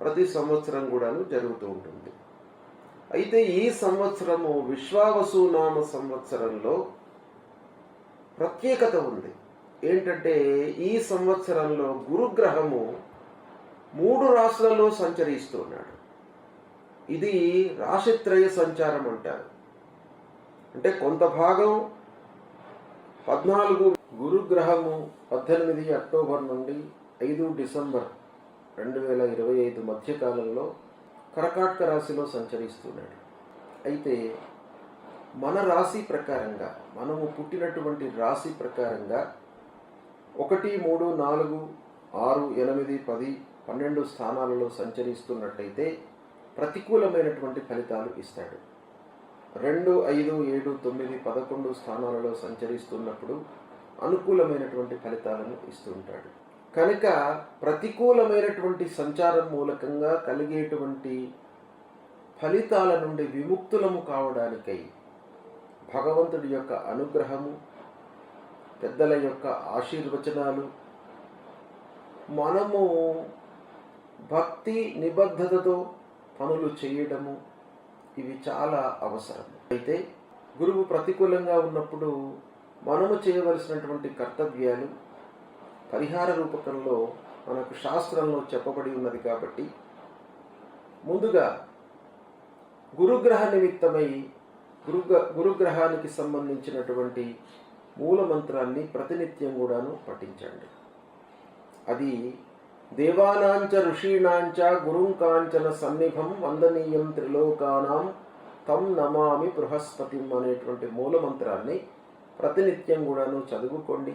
ప్రతి సంవత్సరం కూడాను జరుగుతూ ఉంటుంది. అయితే ఈ సంవత్సరము విశ్వావసునామ సంవత్సరంలో ప్రత్యేకత ఉంది. ఏంటంటే ఈ సంవత్సరంలో గురుగ్రహము మూడు రాశులలో సంచరిస్తున్నాడు ఇది రాశిత్రయ సంచారం అంటారు. అంటే కొంత భాగం పద్నాలుగు గురుగ్రహము పద్దెనిమిది అక్టోబర్ నుండి ఐదు డిసెంబర్ రెండు వేల ఇరవై ఐదు మధ్యకాలంలో కరకాటక రాశిలో సంచరిస్తున్నాడు. అయితే మన రాశి ప్రకారంగా మనము పుట్టినటువంటి రాశి ప్రకారంగా ఒకటి మూడు నాలుగు ఆరు ఎనిమిది పది పన్నెండు స్థానాలలో సంచరిస్తున్నట్టయితే ప్రతికూలమైనటువంటి ఫలితాలు ఇస్తాడు. రెండు ఐదు ఏడు తొమ్మిది పదకొండు స్థానాలలో సంచరిస్తున్నప్పుడు అనుకూలమైనటువంటి ఫలితాలను ఇస్తుంటాడు కనుక ప్రతికూలమైనటువంటి సంచారం మూలకంగా కలిగేటువంటి ఫలితాల నుండి విముక్తులము కావడానికై భగవంతుడి యొక్క అనుగ్రహము పెద్దల యొక్క ఆశీర్వచనాలు మనము భక్తి నిబద్ధతతో పనులు చేయడము ఇవి చాలా అవసరం అయితే గురువు ప్రతికూలంగా ఉన్నప్పుడు మనము చేయవలసినటువంటి కర్తవ్యాలు పరిహార రూపకంలో మనకు శాస్త్రంలో చెప్పబడి ఉన్నది కాబట్టి ముందుగా గురుగ్రహ నిమిత్తమై గురు గురుగ్రహానికి సంబంధించినటువంటి మూల మంత్రాన్ని ప్రతినిత్యం కూడాను పఠించండి. అది దేవానాంచ ఋషీణాంచ గురుం కాంచన సన్నిభం వందనీయం త్రిలోకానాం తం నమామి బృహస్పతిం అనేటువంటి మూల మంత్రాన్ని ప్రతినిత్యం కూడాను చదువుకోండి.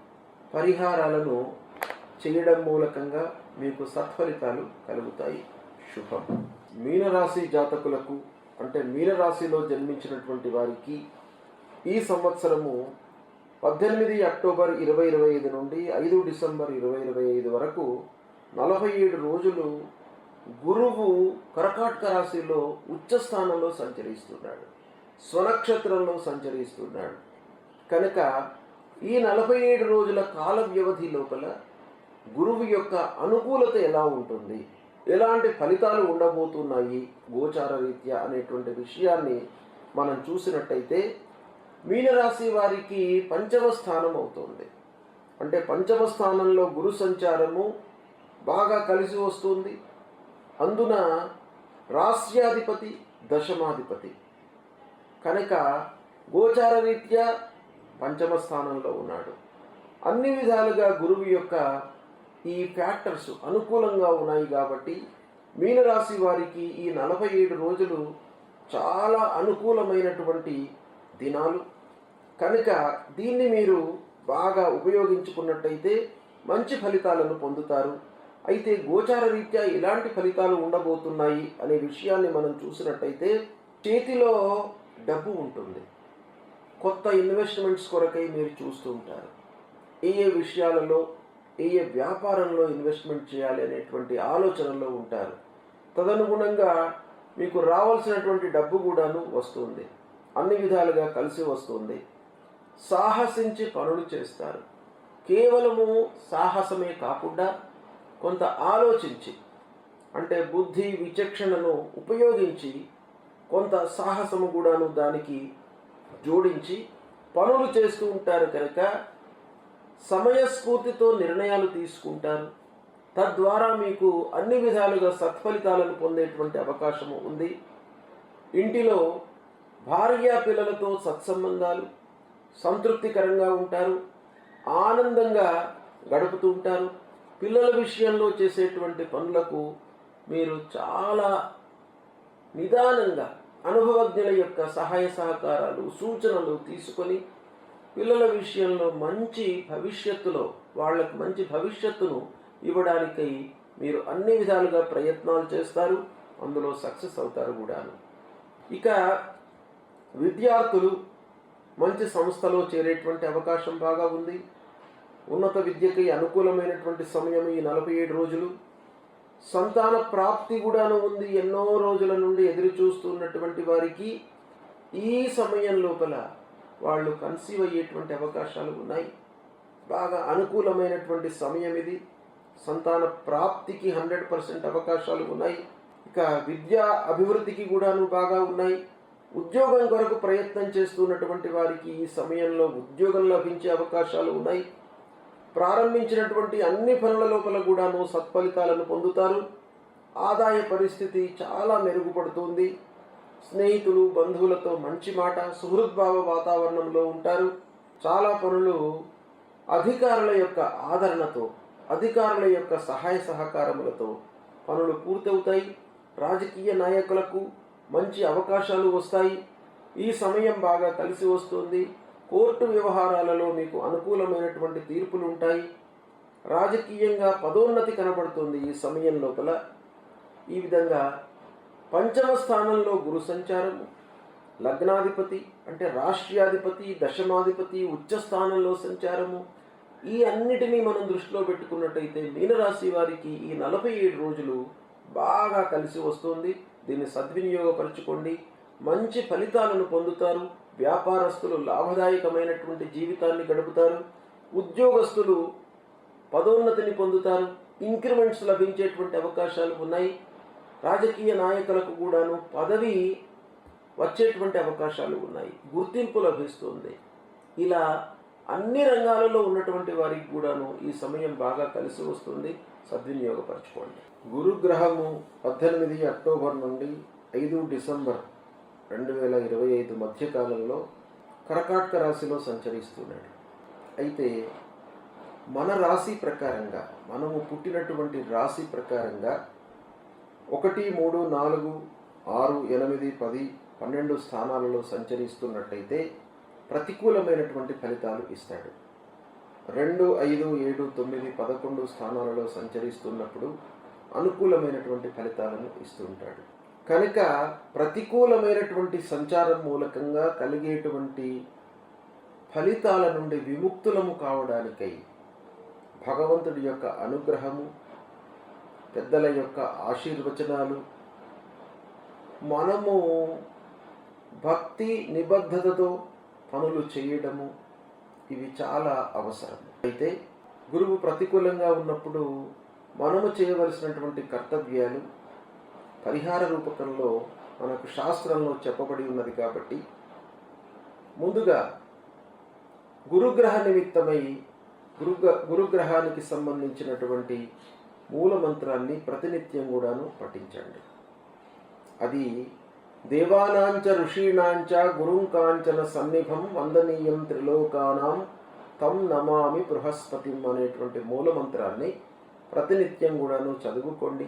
పరిహారాలను చేయడం మూలకంగా మీకు సత్ఫలితాలు కలుగుతాయి. శుభం. మీనరాశి జాతకులకు అంటే మీనరాశిలో జన్మించినటువంటి వారికి ఈ సంవత్సరము పద్దెనిమిది అక్టోబర్ ఇరవై ఇరవై ఐదు నుండి ఐదు డిసెంబర్ ఇరవై ఇరవై ఐదు వరకు నలభై ఏడు రోజులు గురువు కరకాటక రాశిలో ఉచ్చ స్థానంలో సంచరిస్తున్నాడు. స్వనక్షత్రంలో సంచరిస్తున్నాడు. కనుక ఈ నలభై ఏడు రోజుల కాల వ్యవధి లోపల గురువు యొక్క అనుకూలత ఎలా ఉంటుంది? ఎలాంటి ఫలితాలు ఉండబోతున్నాయి? గోచార రీత్యా అనేటువంటి విషయాన్ని మనం చూసినట్టయితే మీనరాశి వారికి పంచమ స్థానం అవుతుంది. అంటే పంచమ స్థానంలో గురు సంచారము బాగా కలిసి వస్తుంది. అందున రాస్యాధిపతి దశమాధిపతి. కనుక గోచార రీత్యా పంచమ స్థానంలో ఉన్నాడు. అన్ని విధాలుగా గురువు యొక్క ఈ ఫ్యాక్టర్స్ అనుకూలంగా ఉన్నాయి కాబట్టి మీనరాశి వారికి ఈ నలభై ఏడు రోజులు చాలా అనుకూలమైనటువంటి దినాలు. కనుక దీన్ని మీరు బాగా ఉపయోగించుకున్నట్టయితే మంచి ఫలితాలను పొందుతారు. అయితే గోచార రీత్యా ఎలాంటి ఫలితాలు ఉండబోతున్నాయి అనే విషయాన్ని మనం చూసినట్టయితే చేతిలో డబ్బు ఉంటుంది. కొత్త ఇన్వెస్ట్మెంట్స్ కొరకై మీరు చూస్తూ ఉంటారు. ఏ ఏ విషయాలలో ఏ ఏ వ్యాపారంలో ఇన్వెస్ట్మెంట్ చేయాలి అనేటువంటి ఆలోచనలో ఉంటారు. తదనుగుణంగా మీకు రావాల్సినటువంటి డబ్బు కూడాను వస్తుంది. అన్ని విధాలుగా కలిసి వస్తుంది. సాహసించి పనులు చేస్తారు. కేవలము సాహసమే కాకుండా కొంత ఆలోచించి అంటే బుద్ధి విచక్షణను ఉపయోగించి కొంత సాహసము కూడాను దానికి జోడించి పనులు చేస్తూ ఉంటారు కనుక సమయస్ఫూర్తితో నిర్ణయాలు తీసుకుంటారు. తద్వారా మీకు అన్ని విధాలుగా సత్ఫలితాలను పొందేటువంటి అవకాశము ఉంది. ఇంటిలో భార్య పిల్లలతో సత్సంబంధాలు సంతృప్తికరంగా ఉంటారు. ఆనందంగా గడుపుతూ ఉంటారు. పిల్లల విషయంలో చేసేటువంటి పనులకు మీరు చాలా నిదానంగా అనుభవజ్ఞుల యొక్క సహాయ సహకారాలు సూచనలు తీసుకొని పిల్లల విషయంలో మంచి భవిష్యత్తులో వాళ్ళకు మంచి భవిష్యత్తును ఇవ్వడానికై మీరు అన్ని విధాలుగా ప్రయత్నాలు చేస్తారు. అందులో సక్సెస్ అవుతారు కూడాను. ఇక విద్యార్థులు మంచి సంస్థలో చేరేటువంటి అవకాశం బాగా ఉంది. ఉన్నత విద్యకి అనుకూలమైనటువంటి సమయం ఈ నలభై ఏడు రోజులు. సంతాన ప్రాప్తి కూడాను ఉంది ఎన్నో రోజుల నుండి ఎదురు చూస్తున్నటువంటి వారికి. ఈ సమయం లోపల వాళ్ళు కన్సీవ్ అయ్యేటువంటి అవకాశాలు ఉన్నాయి. బాగా అనుకూలమైనటువంటి సమయం ఇది. సంతాన ప్రాప్తికి హండ్రెడ్ పర్సెంట్ అవకాశాలు ఉన్నాయి. ఇక విద్యా అభివృద్ధికి కూడాను బాగా ఉన్నాయి. ఉద్యోగం కొరకు ప్రయత్నం చేస్తున్నటువంటి వారికి ఈ సమయంలో ఉద్యోగం లభించే అవకాశాలు ఉన్నాయి. ప్రారంభించినటువంటి అన్ని పనుల లోపల కూడాను సత్ఫలితాలను పొందుతారు. ఆదాయ పరిస్థితి చాలా మెరుగుపడుతుంది. స్నేహితులు బంధువులతో మంచి మాట సుహృద్భావ వాతావరణంలో ఉంటారు. చాలా పనులు అధికారుల యొక్క ఆదరణతో అధికారుల యొక్క సహాయ సహకారములతో పనులు పూర్తవుతాయి. రాజకీయ నాయకులకు మంచి అవకాశాలు వస్తాయి. ఈ సమయం బాగా కలిసి వస్తుంది. కోర్టు వ్యవహారాలలో మీకు అనుకూలమైనటువంటి తీర్పులు ఉంటాయి రాజకీయంగా పదోన్నతి కనబడుతుంది ఈ సమయం లోపల. ఈ విధంగా పంచమ స్థానంలో గురు సంచారము లగ్నాధిపతి అంటే రాష్ట్రాధిపతి దశమాధిపతి ఉచ్చ స్థానంలో సంచారము ఈ అన్నిటినీ మనం దృష్టిలో పెట్టుకున్నట్టయితే మీనరాశి వారికి ఈ నలభై ఏడు రోజులు బాగా కలిసి వస్తుంది. దీన్ని సద్వినియోగపరచుకోండి. మంచి ఫలితాలను పొందుతారు. వ్యాపారస్తులు లాభదాయకమైనటువంటి జీవితాన్ని గడుపుతారు ఉద్యోగస్తులు పదోన్నతిని పొందుతారు ఇంక్రిమెంట్స్ లభించేటువంటి అవకాశాలు ఉన్నాయి. రాజకీయ నాయకులకు కూడాను పదవి వచ్చేటువంటి అవకాశాలు ఉన్నాయి. గుర్తింపు లభిస్తుంది. ఇలా అన్ని రంగాలలో ఉన్నటువంటి వారికి కూడాను ఈ సమయం బాగా కలిసి వస్తుంది. సద్వినియోగపరచుకోండి. గురుగ్రహము పద్దెనిమిది అక్టోబర్ నుండి ఐదు డిసెంబర్ రెండు వేల ఇరవై ఐదు మధ్యకాలంలో కరకాటక రాశిలో సంచరిస్తున్నాడు. అయితే మన రాశి ప్రకారంగా మనము పుట్టినటువంటి రాశి ప్రకారంగా ఒకటి మూడు నాలుగు ఆరు ఎనిమిది పది పన్నెండు స్థానాలలో సంచరిస్తున్నట్టయితే ప్రతికూలమైనటువంటి ఫలితాలు ఇస్తాడు. రెండు ఐదు ఏడు తొమ్మిది పదకొండు స్థానాలలో సంచరిస్తున్నప్పుడు అనుకూలమైనటువంటి ఫలితాలను ఇస్తుంటాడు కనుక ప్రతికూలమైనటువంటి సంచారం మూలకంగా కలిగేటువంటి ఫలితాల నుండి విముక్తులము కావడానికై భగవంతుడి యొక్క అనుగ్రహము పెద్దల యొక్క ఆశీర్వచనాలు మనము భక్తి నిబద్ధతతో పనులు చేయడము ఇవి చాలా అవసరం అయితే గురువు ప్రతికూలంగా ఉన్నప్పుడు మనము చేయవలసినటువంటి కర్తవ్యాలు పరిహార రూపకంలో మనకు శాస్త్రంలో చెప్పబడి ఉన్నది కాబట్టి ముందుగా గురుగ్రహ నిమిత్తమై గురుగ్ర గురుగ్రహానికి సంబంధించినటువంటి మూల మంత్రాన్ని ప్రతినిత్యం కూడాను పఠించండి. అది దేవానాంచ ఋషీణాంచ గురుం కాంచన సన్నిభం వందనీయం త్రిలోకానాం తం నమామి బృహస్పతిం అనేటువంటి మూల మంత్రాన్ని ప్రతినిత్యం కూడాను చదువుకోండి.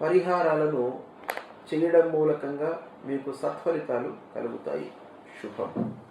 పరిహారాలను చేయడం మూలకంగా మీకు సత్ఫలితాలు కలుగుతాయి. శుభం.